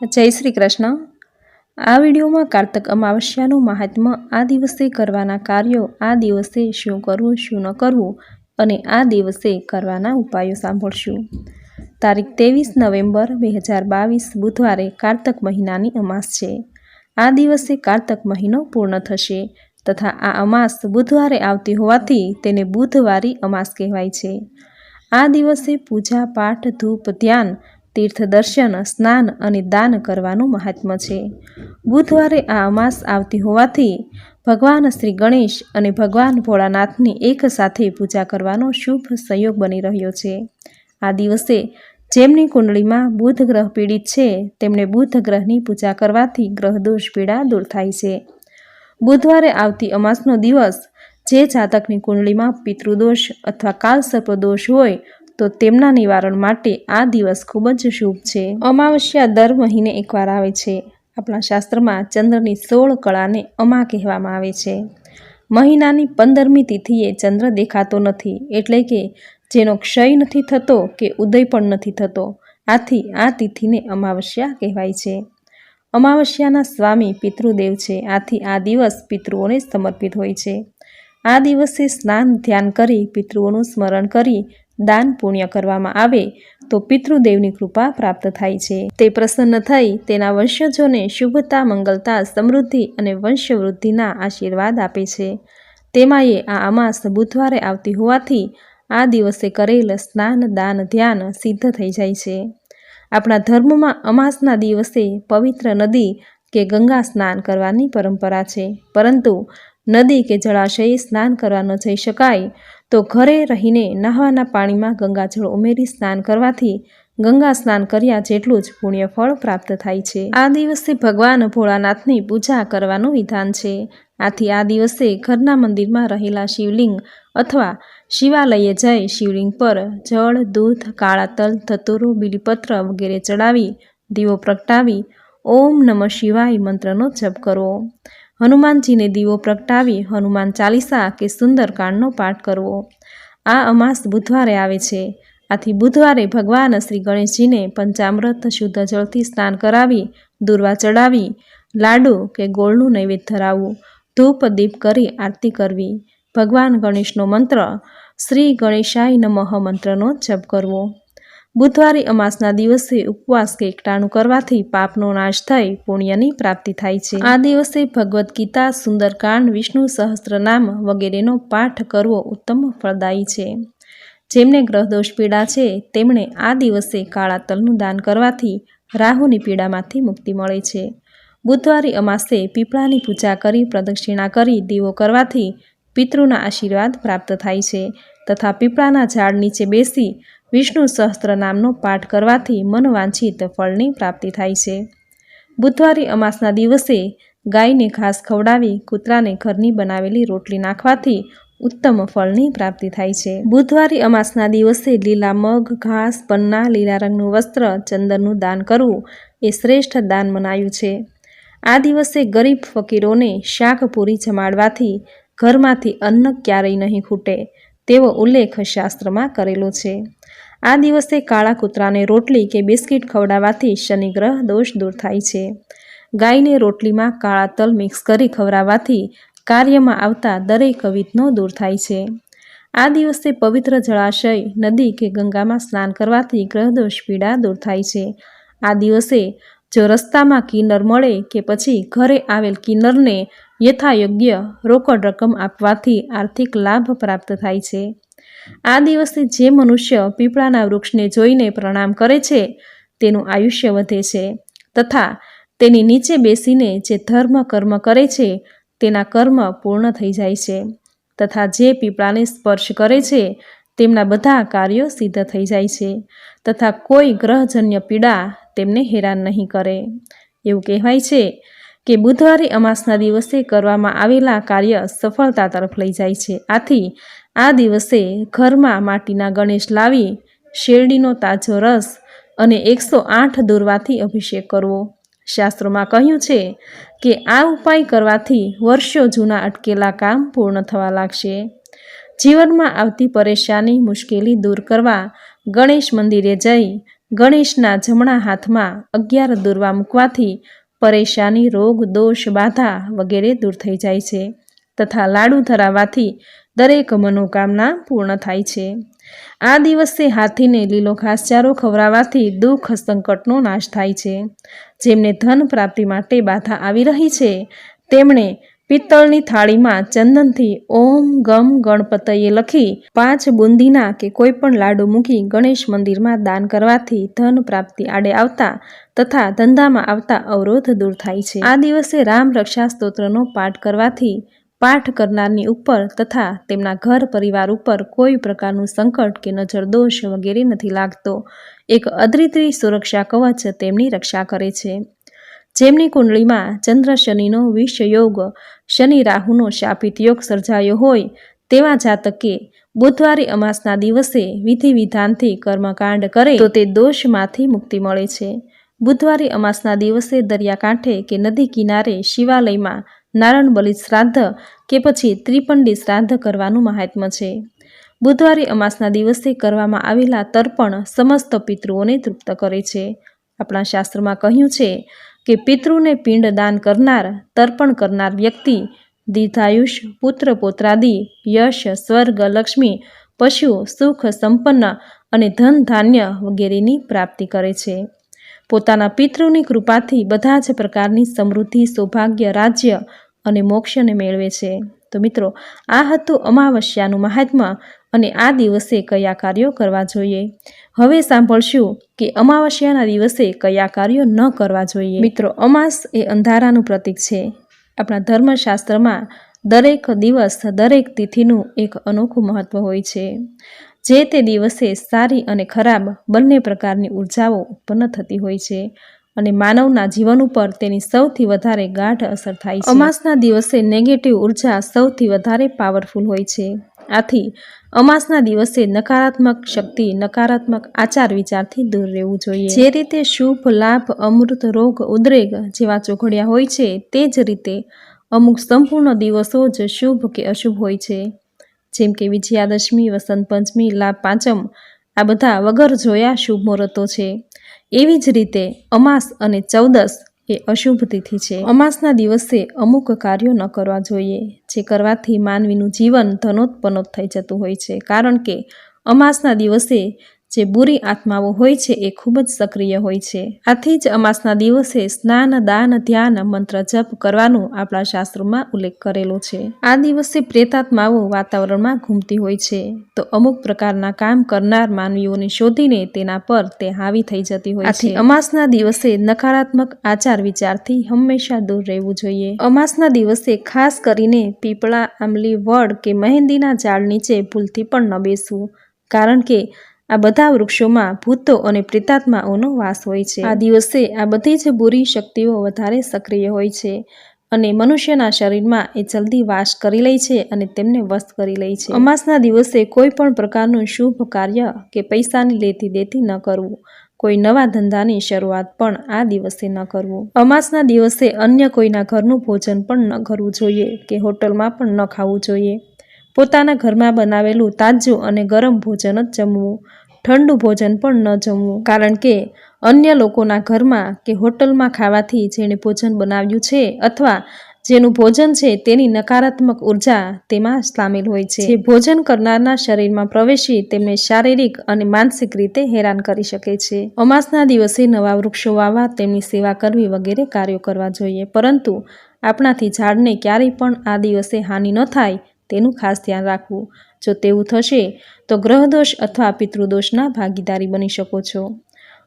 જય શ્રી કૃષ્ણ. આ વિડીયોમાં કાર્તક અમાવસ્યાનું મહાત્મ્ય આ દિવસે કરવાના કાર્યો, આ દિવસે શું કરવું, શું ન કરવું અને આ દિવસે કરવાના ઉપાયો સાંભળશું. તારીખ ત્રેવીસ નવેમ્બર બે હજાર બાવીસ બુધવારે કાર્તક મહિનાની અમાસ છે. આ દિવસે કાર્તક મહિનો પૂર્ણ થશે તથા આ અમાસ બુધવારે આવતી હોવાથી તેને બુધવારી અમાસ કહેવાય છે. આ દિવસે પૂજા, પાઠ, ધૂપ, ધ્યાન તીર્થ દર્શન સ્નાન અને દાન કરવાનું મહાત્મ્ય છે. બુધવારે આ અમાસ આવતી હોવાથી ભગવાન શ્રી ગણેશ અને ભગવાન ભોળાનાથની એક સાથે પૂજા કરવાનો શુભ સંયોગ બની રહ્યો છે. આ દિવસે જેમની કુંડળીમાં બુધ ગ્રહ પીડિત છે તેમણે બુધ ગ્રહની પૂજા કરવાથી ગ્રહદોષ પીડા દૂર થાય છે. બુધવારે આવતી અમાસનો દિવસ જે જાતકની કુંડળીમાં પિતૃદોષ અથવા કાલસર્પદોષ હોય તો તેમના નિવારણ માટે આ દિવસ ખૂબ જ શુભ છે. અમાવસ્યા દર મહિને એકવાર આવે છે. આપણા શાસ્ત્રમાં ચંદ્રની સોળ કળાને અમા કહેવામાં આવે છે. મહિનાની પંદરમી તિથિએ ચંદ્ર દેખાતો નથી, એટલે કે જેનો ક્ષય નથી થતો કે ઉદય પણ નથી થતો, આથી આ તિથિને અમાવસ્યા કહેવાય છે. અમાવસ્યાના સ્વામી પિતૃદેવ છે, આથી આ દિવસ પિતૃઓને સમર્પિત હોય છે. આ દિવસે સ્નાન ધ્યાન કરી પિતૃઓનું સ્મરણ કરી દાન પુણ્ય કરવામાં આવે, તો પિતૃદેવની કૃપા પ્રાપ્ત થાય છે. તે પ્રસન્ન થઈ તેના વંશજોને શુભતા, મંગલતા, સમૃદ્ધિ અને વંશવૃદ્ધિના આશીર્વાદ આપે છે. તેમાંયે આ અમાસ બુધવારે આવતી હોવાથી આ દિવસે કરેલ સ્નાન, દાન, ધ્યાન સિદ્ધ થઈ જાય છે. આપણા ધર્મમાં અમાસના દિવસે પવિત્ર નદી કે ગંગા સ્નાન કરવાની પરંપરા છે. પરંતુ નદી કે જળાશયે સ્નાન કરવા ન જઈ શકાય તો ઘરે રહીને નહાવાના પાણીમાં ગંગાજળ ઉમેરી સ્નાન કરવાથી ગંગા સ્નાન કર્યા જેટલું જ પુણ્યફળ પ્રાપ્ત થાય છે. આ દિવસે ભગવાન ભોળાનાથની પૂજા કરવાનું વિધાન છે. આથી આ દિવસે ઘરના મંદિરમાં રહેલા શિવલિંગ અથવા શિવાલયે જઈ શિવલિંગ પર જળ, દૂધ, કાળા તલ, ધતુરો, બીલીપત્ર વગેરે ચડાવી, દીવો પ્રગટાવી, ઓમ નમઃ શિવાય મંત્રનો જપ કરવો. હનુમાનજીને દીવો પ્રગટાવી હનુમાન ચાલીસા કે સુંદરકાંડનો પાઠ કરવો. આ અમાસ બુધવારે આવે છે. આથી બુધવારે ભગવાન શ્રી ગણેશજીને પંચામૃત શુદ્ધ જળથી સ્નાન કરાવી, દુર્વા ચડાવી લાડુ કે ગોળનું નૈવેદ્ય ધરાવવું, ધૂપ, દીપ કરી આરતી કરવી. ભગવાન ગણેશનો મંત્ર, શ્રી ગણેશાય નમઃ મંત્રનો જપ કરવો. બુધવારે અમાસના દિવસે ઉપવાસ કે એકટાણું કરવાથી પાપનો નાશ થઈ પુણ્યની પ્રાપ્તિ થાય છે. આ દિવસે ભગવદ્ ગીતા, સુંદરકાંડ, વિષ્ણુ સહસ્ત્રનામ વગેરેનો પાઠ કરવો ઉત્તમ ફળદાયી છે. જેમને ગ્રહદોષ પીડા છે, તેમણે આ દિવસે કાળા તલનું દાન કરવાથી રાહુની પીડામાંથી મુક્તિ મળે છે. બુધવારે અમાસે પીપળાની પૂજા કરી, પ્રદક્ષિણા કરી, દીવો કરવાથી પિતૃના આશીર્વાદ પ્રાપ્ત થાય છે. તથા પીપળાના ઝાડ નીચે બેસી વિષ્ણુ સહસ્ત્ર નામનો પાઠ કરવાથી મનવાંછિત ફળની પ્રાપ્તિ થાય છે. બુધવારી અમાસના દિવસે ગાયને ઘાસ ખવડાવી કૂતરાને ઘરની બનાવેલી રોટલી નાખવાથી ઉત્તમ ફળની પ્રાપ્તિ થાય છે. બુધવારી અમાસના દિવસે લીલા મગ, ઘાસ, પન્ના, લીલા રંગનું વસ્ત્ર, ચંદનનું દાન કરવું એ શ્રેષ્ઠ દાન મનાયું છે. આ દિવસે ગરીબ ફકીરોને શાક પૂરી જમાડવાથી ઘરમાંથી અન્ન ક્યારેય નહીં ખૂટે તેવો ઉલ્લેખ શાસ્ત્રમાં કરેલો છે. આ દિવસે કાળા કૂતરાને રોટલી કે બિસ્કિટ ખવડાવવાથી શનિગ્રહ દોષ દૂર થાય છે. ગાયને રોટલીમાં કાળા તલ મિક્સ કરી ખવડાવવાથી કાર્યમાં આવતા દરેક વિઘ્નો દૂર થાય છે. આ દિવસે પવિત્ર જળાશય, નદી કે ગંગામાં સ્નાન કરવાથી ગ્રહદોષ પીડા દૂર થાય છે. આ દિવસે જો રસ્તામાં કિન્નર મળે કે પછી ઘરે આવેલ કિન્નરને યથાયોગ્ય રોકડ રકમ આપવાથી આર્થિક લાભ પ્રાપ્ત થાય છે. આ દિવસે જે મનુષ્ય પીપળાના વૃક્ષને જોઈને પ્રણામ કરે છે, તેનું આયુષ્ય વધે છે. તથા તેની નીચે બેસીને જે ધર્મ કર્મ કરે છે, તેના કર્મ પૂર્ણ થઈ જાય છે. તથા જે પીપળાને સ્પર્શ કરે છે, તેમના બધા કાર્યો સિદ્ધ થઈ જાય છે. તથા કોઈ ગ્રહજન્ય પીડા તેમને હેરાન નહીં કરે. એવું કહેવાય છે કે બુધવારે અમાસના દિવસે કરવામાં આવેલા કાર્ય સફળતા તરફ લઈ જાય છે. આથી આ દિવસે ઘરમાં માટીના ગણેશ લાવી શેરડીનો તાજો રસ અને એકસો આઠ દોરવાથી અભિષેક કરવો. શાસ્ત્રોમાં કહ્યું છે કે આ ઉપાય કરવાથી વર્ષો જૂના અટકેલા કામ પૂર્ણ થવા લાગશે. જીવનમાં આવતી પરેશાની મુશ્કેલી દૂર કરવા ગણેશ મંદિરે જઈ ગણેશના જમણા હાથમાં અગિયાર દૂરવા મૂકવાથી પરેશાની રોગ, દોષ, બાધા વગેરે દૂર થઈ જાય છે તથા લાડુ ધરાવવાથી દરેક મનોકામના પૂર્ણ થાય છે. આ દિવસે હાથીને લીલો ઘાસચારો ખવડાવવાથી દુઃખ, સંકટનો નાશ થાય છે. જેમને ધન પ્રાપ્તિ માટે બાધા આવી રહી છે, તેમણે પિત્તળની થાળીમાં ચંદનથી ઓમ ગમ ગણપતયે લખી પાંચ બુંદીના કે કોઈ પણ લાડુ મૂકી ગણેશ મંદિરમાં દાન કરવાથી ધન પ્રાપ્તિ આડે આવતા તથા ધંધામાં આવતા અવરોધ દૂર થાય છે. આ દિવસે રામ રક્ષા સ્તોત્રનો પાઠ કરવાથી પાઠ કરનારની ઉપર તથા તેમના ઘર પરિવાર ઉપર કોઈ પ્રકારનું સંકટ કે નજર દોષ વગેરે નથી લાગતો. એક અદ્વિતીય સુરક્ષા કવચ તેમની રક્ષા કરે છે. જેમની કુંડળીમાં ચંદ્ર શનિનો વિષયોગ શનિ રાહુનો શાપિત યોગ સર્જાયો હોય તેવા જાતકે બુધવારે અમાસના દિવસે વિધિ વિધાનથી કર્મકાંડ કરે તો તે દોષમાંથી મુક્તિ મળે છે. બુધવારે અમાસના દિવસે દરિયાકાંઠે કે નદી કિનારે શિવાલયમાં નારાયણ બલિ શ્રાદ્ધ કે પછી ત્રિપંડી શ્રાદ્ધ કરવાનું મહાત્મ્ય છે. બુધવારે અમાસના દિવસે કરવામાં આવેલા તર્પણ સમસ્ત પિતૃઓને તૃપ્ત કરે છે. આપણા શાસ્ત્રમાં કહ્યું છે કે પિતૃને પિંડ દાન કરનાર, તર્પણ કરનાર વ્યક્તિ, દીર્ઘાયુષ, પુત્ર પોત્રાદિ, યશ, સ્વર્ગ, લક્ષ્મી, પશુ, સુખ સંપન્ન અને ધન ધાન્ય વગેરેની પ્રાપ્તિ કરે છે. પોતાના પિતૃની કૃપાથી બધા જ પ્રકારની સમૃદ્ધિ, સૌભાગ્ય, રાજ્ય અને મોક્ષને મેળવે છે. તો મિત્રો, આ હતું અમાવસ્યાનું મહાત્મા અને આ દિવસે કયા કાર્યો કરવા જોઈએ? હવે સાંભળશું કે અમાવસ્યાના દિવસે કયા કાર્યો ન કરવા જોઈએ. મિત્રો, અમાસ એ અંધારાનું પ્રતીક છે. આપણા ધર્મશાસ્ત્રમાં દરેક દિવસ, દરેક તિથિનું એક અનોખું મહત્ત્વ હોય છે. જે તે દિવસે સારી અને ખરાબ બંને પ્રકારની ઉર્જાઓ ઉત્પન્ન થતી હોય છે અને માનવના જીવન ઉપર તેની સૌથી વધારે ગાઢ અસર થાય છે. અમાસના દિવસે નેગેટિવ ઊર્જા સૌથી વધારે પાવરફુલ હોય છે. આથી અમાસના દિવસે નકારાત્મક શક્તિ, નકારાત્મક આચાર વિચારથી દૂર રહેવું જોઈએ. જે રીતે શુભ, લાભ, અમૃત, રોગ, ઉદ્રેગ જેવા ચોઘડિયા હોય છે, તે જ રીતે અમુક સંપૂર્ણ દિવસો જ શુભ કે અશુભ હોય છે. જેમ કે વિજયાદશમી વસંત પંચમી લાભ પાંચમ આ બધા વગર જોયા શુભ મુહૂર્તો છે. એવી જ રીતે અમાસ અને ચૌદસ એ અશુભ તિથિ છે. અમાસના દિવસે અમુક કાર્યો ન કરવા જોઈએ, જે કરવાથી માનવીનું જીવન ધનોત્પનોત થઈ જતું હોય છે. કારણ કે અમાસના દિવસે જે બુરી આત્માઓ હોય છે એ ખૂબ જ સક્રિય હોય છે. આથી જ અમાસના દિવસે સ્નાન દાન ધ્યાન મંત્ર જપ કરવાનું આપણા શાસ્ત્રોમાં ઉલ્લેખ કરેલો છે. આ દિવસે પ્રેતાત્માઓ વાતાવરણમાં ઘૂમતી હોય છે. તો અમુક પ્રકારના કામ કરનાર માનવીઓને શોધીને તેના પર તે હાવી થઈ જતી હોય છે. અમાસના દિવસે નકારાત્મક આચાર વિચારથી હંમેશા દૂર રહેવું જોઈએ. અમાસના દિવસે ખાસ કરીને પીપળા આંબલી વડ કે મહેંદીના ઝાડ નીચે ભૂલથી પણ ન બેસવું. કારણ કે આ બધા વૃક્ષોમાં ભૂતો અને પ્રેતાત્માઓનો વાસ હોય છે. આ દિવસે આ બધી જ બુરી શક્તિઓ વધારે સક્રિય હોય છે અને મનુષ્યના શરીરમાં એ જલ્દી વાસ કરી લે છે અને તેમને વસ્ત કરી લે છે. અમાસના દિવસે કોઈ પણ પ્રકારનું શુભ કાર્ય કે પૈસાની લેતી દેતી ન કરવું. કોઈ નવા ધંધાની શરૂઆત પણ આ દિવસે ન કરવું. અમાસના દિવસે અન્ય કોઈના ઘરનું ભોજન પણ ન કરવું જોઈએ કે હોટલમાં પણ ન ખાવું જોઈએ. પોતાના ઘરમાં બનાવેલું તાજું અને ગરમ ભોજન જ જમવું. ઠંડુ ભોજન પણ ન જમવું. કારણ કે અન્ય લોકોના ઘરમાં કે હોટલમાં ખાવાથી જેણે ભોજન બનાવ્યું છે અથવા જેનું ભોજન છે તેની નકારાત્મક ઊર્જા તેમાં સામેલ હોય છે. જે ભોજન કરનારના શરીરમાં પ્રવેશી તેમને શારીરિક અને માનસિક રીતે હેરાન કરી શકે છે. અમાસના દિવસે નવા વૃક્ષો વાવવા, તેમની સેવા કરવી વગેરે કાર્યો કરવા જોઈએ. પરંતુ આપણાથી ઝાડને ક્યારેય પણ આ દિવસે હાનિ ન થાય તેનું ખાસ ધ્યાન રાખવું. જો તેવું થશે, તો ગ્રહદોષ અથવા પિતૃદોષના ભાગીદારી બની શકો છો.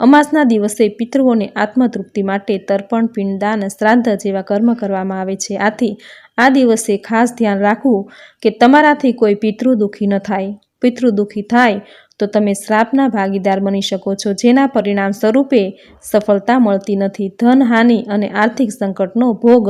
અમાસના દિવસે પિતૃઓને આત્મતૃપ્તિ માટે તર્પણ પિંડદાન શ્રાદ્ધ જેવા કર્મ કરવામાં આવે છે. આથી આ દિવસે ખાસ ધ્યાન રાખવું કે તમારાથી કોઈ પિતૃ દુઃખી ન થાય. પિતૃ દુઃખી થાય તો તમે શ્રાપના ભાગીદાર બની શકો છો, જેના પરિણામ સ્વરૂપે સફળતા મળતી નથી. ધનહાનિ અને આર્થિક સંકટનો ભોગ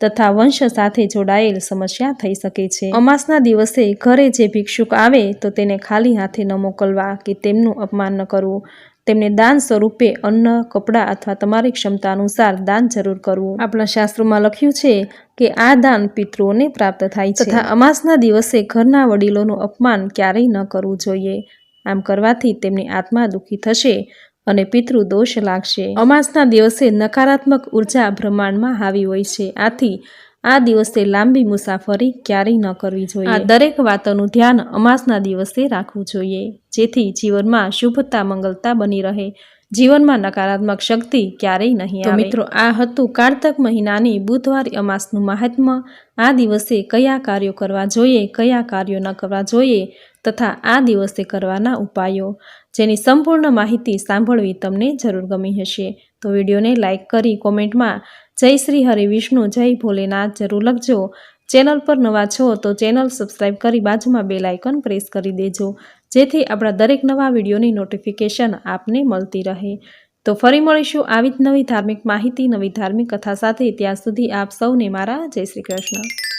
તથા વંશ સાથે જોડાયેલ સમસ્યા થઈ શકે છે. અમાસના દિવસે ઘરે જે ભિક્ષુક આવે તો તેને ખાલી હાથે ન મોકલવા કે તેમનું અપમાન ન કરવું. તેમને દાન સ્વરૂપે અન્ન, કપડાં અથવા તમારી ક્ષમતા અનુસાર દાન જરૂર કરવું. આપણા શાસ્ત્રોમાં લખ્યું છે કે આ દાન પિતૃઓને પ્રાપ્ત થાય છે. તથા અમાસના દિવસે ઘરના વડીલોનું અપમાન ક્યારેય ન કરવું જોઈએ. આમ કરવાથી તેમની આત્મા દુઃખી થશે. અને પિતૃ દોષ લાગશે. અમાસના દિવસે નકારાત્મક ઊર્જા બ્રહ્માંડમાં હાવી હોય છે. આથી આ દિવસે લાંબી મુસાફરી ક્યારેય ન કરવી જોઈએ. આ દરેક વાતોનું ધ્યાન અમાસના દિવસે રાખવું જોઈએ જેથી જીવનમાં શુભતા મંગલતા બની રહે. જીવનમાં નકારાત્મક શક્તિ ક્યારેય નહીં આવે. મિત્રો આ હતું કારતક મહિનાની બુધવાર અમાસનું મહાત્મ્ય આ દિવસે કયા કાર્યો કરવા જોઈએ કયા કાર્યો ન કરવા જોઈએ તથા આ દિવસે કરવાના ઉપાયો. જેની સંપૂર્ણ માહિતી સાંભળવી તમને જરૂર ગમી હશે. તો વિડીયોને લાઇક કરી કોમેન્ટમાં જય શ્રી હરિ વિષ્ણુ, જય ભોલેનાથ જરૂર લખજો. ચેનલ પર નવા છો તો ચેનલ સબસ્ક્રાઇબ કરી બાજુમાં બેલ આઇકન પ્રેસ કરી દેજો. જેથી આપણા દરેક નવા વિડીયોની નોટિફિકેશન આપને મળતી રહે. તો ફરી મળીશું આવી જ નવી ધાર્મિક માહિતી, નવી ધાર્મિક કથા સાથે. ત્યાં સુધી આપ સૌને મારા જય શ્રી કૃષ્ણ.